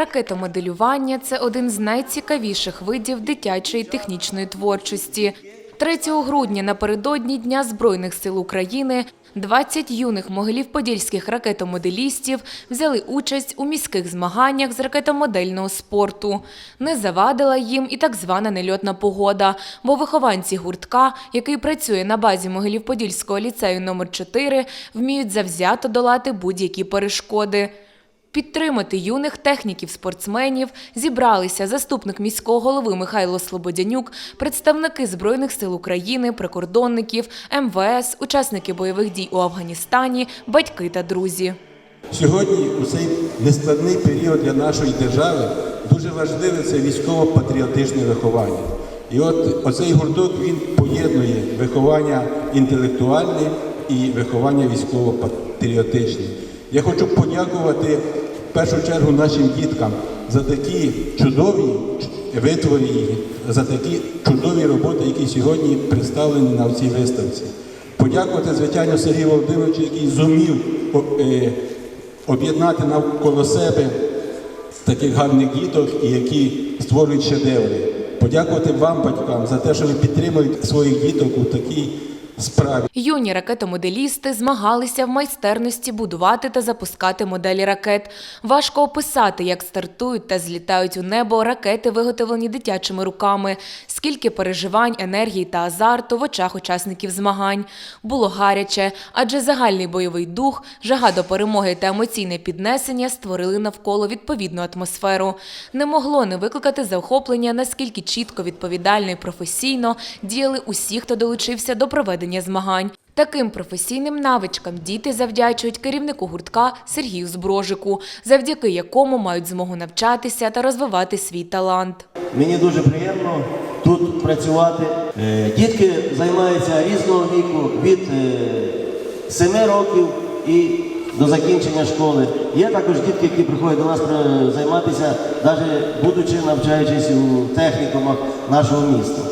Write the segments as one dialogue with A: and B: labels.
A: Ракетомоделювання це один з найцікавіших видів дитячої технічної творчості. 3 грудня напередодні Дня Збройних сил України 20 юних могилів-подільських ракетомоделістів взяли участь у міських змаганнях з ракетомодельного спорту. Не завадила їм і так звана нельотна погода, бо вихованці гуртка, який працює на базі Могилів-Подільського ліцею номер 4 вміють завзято долати будь-які перешкоди. Підтримати юних техніків-спортсменів зібралися заступник міського голови Михайло Слободянюк, представники Збройних сил України, прикордонників, МВС, учасники бойових дій у Афганістані, батьки та друзі.
B: Сьогодні, у цей нескладний період для нашої держави, дуже важливе це військово-патріотичне виховання. І от оцей гурток він поєднує виховання інтелектуальне і виховання військово-патріотичне. Я хочу подякувати в першу чергу нашим діткам за такі чудові витвори, за такі чудові роботи, які сьогодні представлені на цій виставці. Подякувати, звичайно, Сергію Володимировичу, який зумів е, об'єднати навколо себе таких гарних діток які створюють шедеври. Подякувати вам, батькам, за те, що ви підтримуєте своїх діток у такій справі.
A: Юні ракетомоделісти змагалися в майстерності будувати та запускати моделі ракет. Важко описати, як стартують та злітають у небо ракети, виготовлені дитячими руками. Скільки переживань, енергії та азарту в очах учасників змагань. Було гаряче, адже загальний бойовий дух, жага до перемоги та емоційне піднесення створили навколо відповідну атмосферу. Не могло не викликати захоплення, наскільки чітко, відповідально і професійно діяли усі, хто долучився до проведення змагань. Таким професійним навичкам діти завдячують керівнику гуртка Сергію Зброжику, завдяки якому мають змогу навчатися та розвивати свій талант.
C: Мені дуже приємно тут працювати. Е, Дітки займаються різного віку від 7 років і до закінчення школи. Є також дітки, які приходять до нас е, займатися, навіть будучи навчаючись у технікумах нашого міста.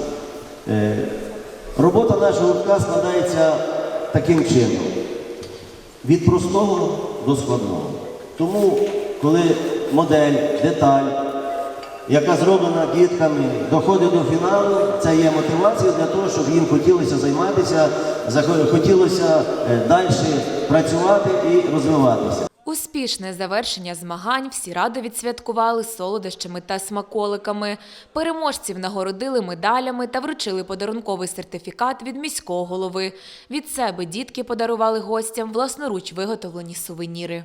C: Робота нашого гуртка складається таким чином: від простого до складного. Тому, коли модель, деталь, яка зроблена дітками, доходить до фіналу, це є мотивація для того, щоб їм хотілося займатися, хотілося е, далі працювати і розвиватися.
A: Успішне завершення змагань всі радо відсвяткували солодощами та смаколиками. Переможців нагородили медалями та вручили подарунковий сертифікат від міського голови. Від себе дітки подарували гостям власноруч виготовлені сувеніри.